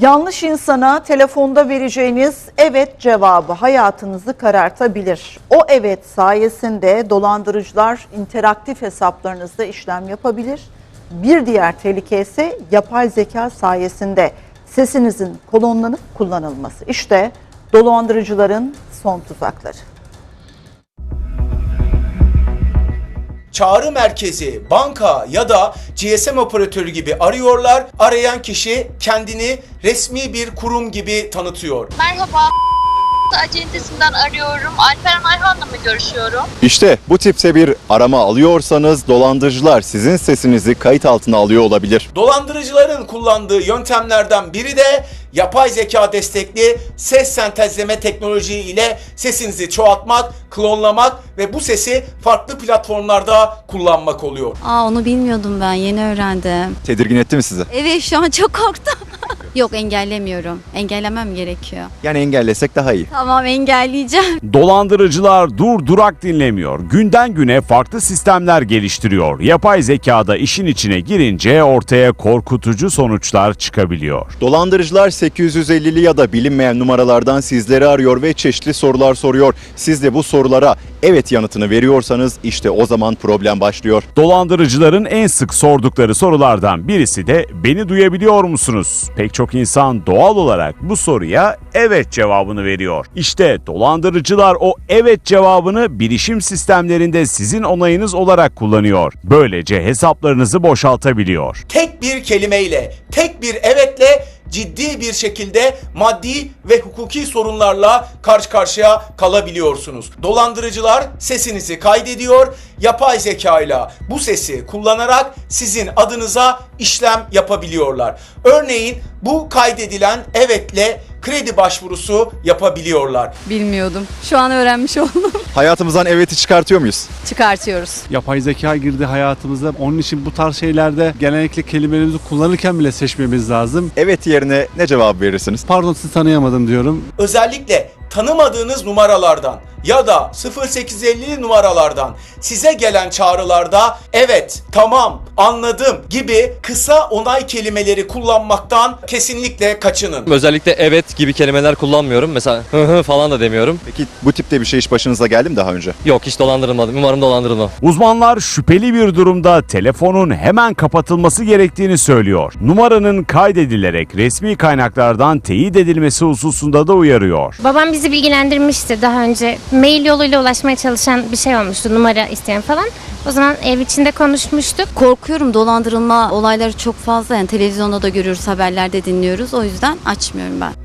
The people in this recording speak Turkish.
Yanlış insana telefonda vereceğiniz evet cevabı hayatınızı karartabilir. O evet sayesinde dolandırıcılar interaktif hesaplarınızda işlem yapabilir. Bir diğer tehlike ise yapay zeka sayesinde sesinizin klonlanıp kullanılması. İşte dolandırıcıların son tuzakları. Çağrı merkezi, banka ya da GSM operatörü gibi arıyorlar. Arayan kişi kendini resmi bir kurum gibi tanıtıyor. Merhaba. Acentesinden arıyorum. Alperen Ayhan'la mı görüşüyorum? İşte bu tipte bir arama alıyorsanız dolandırıcılar sizin sesinizi kayıt altına alıyor olabilir. Dolandırıcıların kullandığı yöntemlerden biri de yapay zeka destekli ses sentezleme teknoloji ile sesinizi çoğaltmak, klonlamak ve bu sesi farklı platformlarda kullanmak oluyor. Aa onu bilmiyordum ben yeni öğrendim. Tedirgin etti mi sizi? Evet şu an çok korktum. Yok engellemiyorum. Engellemem gerekiyor. Yani engellesek daha iyi. Tamam engelleyeceğim. Dolandırıcılar dur durak dinlemiyor. Günden güne farklı sistemler geliştiriyor. Yapay zekada işin içine girince ortaya korkutucu sonuçlar çıkabiliyor. Dolandırıcılar 850'li ya da bilinmeyen numaralardan sizleri arıyor ve çeşitli sorular soruyor. Siz de bu sorulara evet yanıtını veriyorsanız işte o zaman problem başlıyor. Dolandırıcıların en sık sordukları sorulardan birisi de beni duyabiliyor musunuz? Pek çok insan doğal olarak bu soruya evet cevabını veriyor. İşte dolandırıcılar o evet cevabını bilişim sistemlerinde sizin onayınız olarak kullanıyor. Böylece hesaplarınızı boşaltabiliyor. Tek bir kelimeyle, tek bir evetle ciddi bir şekilde maddi ve hukuki sorunlarla karşı karşıya kalabiliyorsunuz. Dolandırıcılar sesinizi kaydediyor, yapay zeka ile bu sesi kullanarak sizin adınıza işlem yapabiliyorlar. Örneğin bu kaydedilen evetle kredi başvurusu yapabiliyorlar. Bilmiyordum. Şu an öğrenmiş oldum. Hayatımızdan evet'i çıkartıyor muyuz? Çıkartıyoruz. Yapay zeka girdi hayatımıza. Onun için bu tarz şeylerde genellikle kelimelerimizi kullanırken bile seçmemiz lazım. Evet yerine ne cevap verirsiniz? Pardon sizi tanıyamadım diyorum. özellikle tanımadığınız numaralardan ya da 0850 numaralardan size gelen çağrılarda evet, tamam, anladım gibi kısa onay kelimeleri kullanmaktan kesinlikle kaçının. Özellikle evet gibi kelimeler kullanmıyorum. Mesela hı hı falan da demiyorum. Peki bu tipte bir şey hiç başınıza geldi mi daha önce? Yok hiç dolandırılmadım. Umarım dolandırılmam. Uzmanlar şüpheli bir durumda telefonun hemen kapatılması gerektiğini söylüyor. Numaranın kaydedilerek resmi kaynaklardan teyit edilmesi hususunda da uyarıyor. Babam bizi bilgilendirmişti daha önce. Mail yoluyla ulaşmaya çalışan bir şey olmuştu numara isteyen falan. O zaman ev içinde konuşmuştuk. Korkuyorum dolandırılma olayları çok fazla. Yani televizyonda da görüyoruz, haberlerde dinliyoruz. O yüzden açmıyorum ben.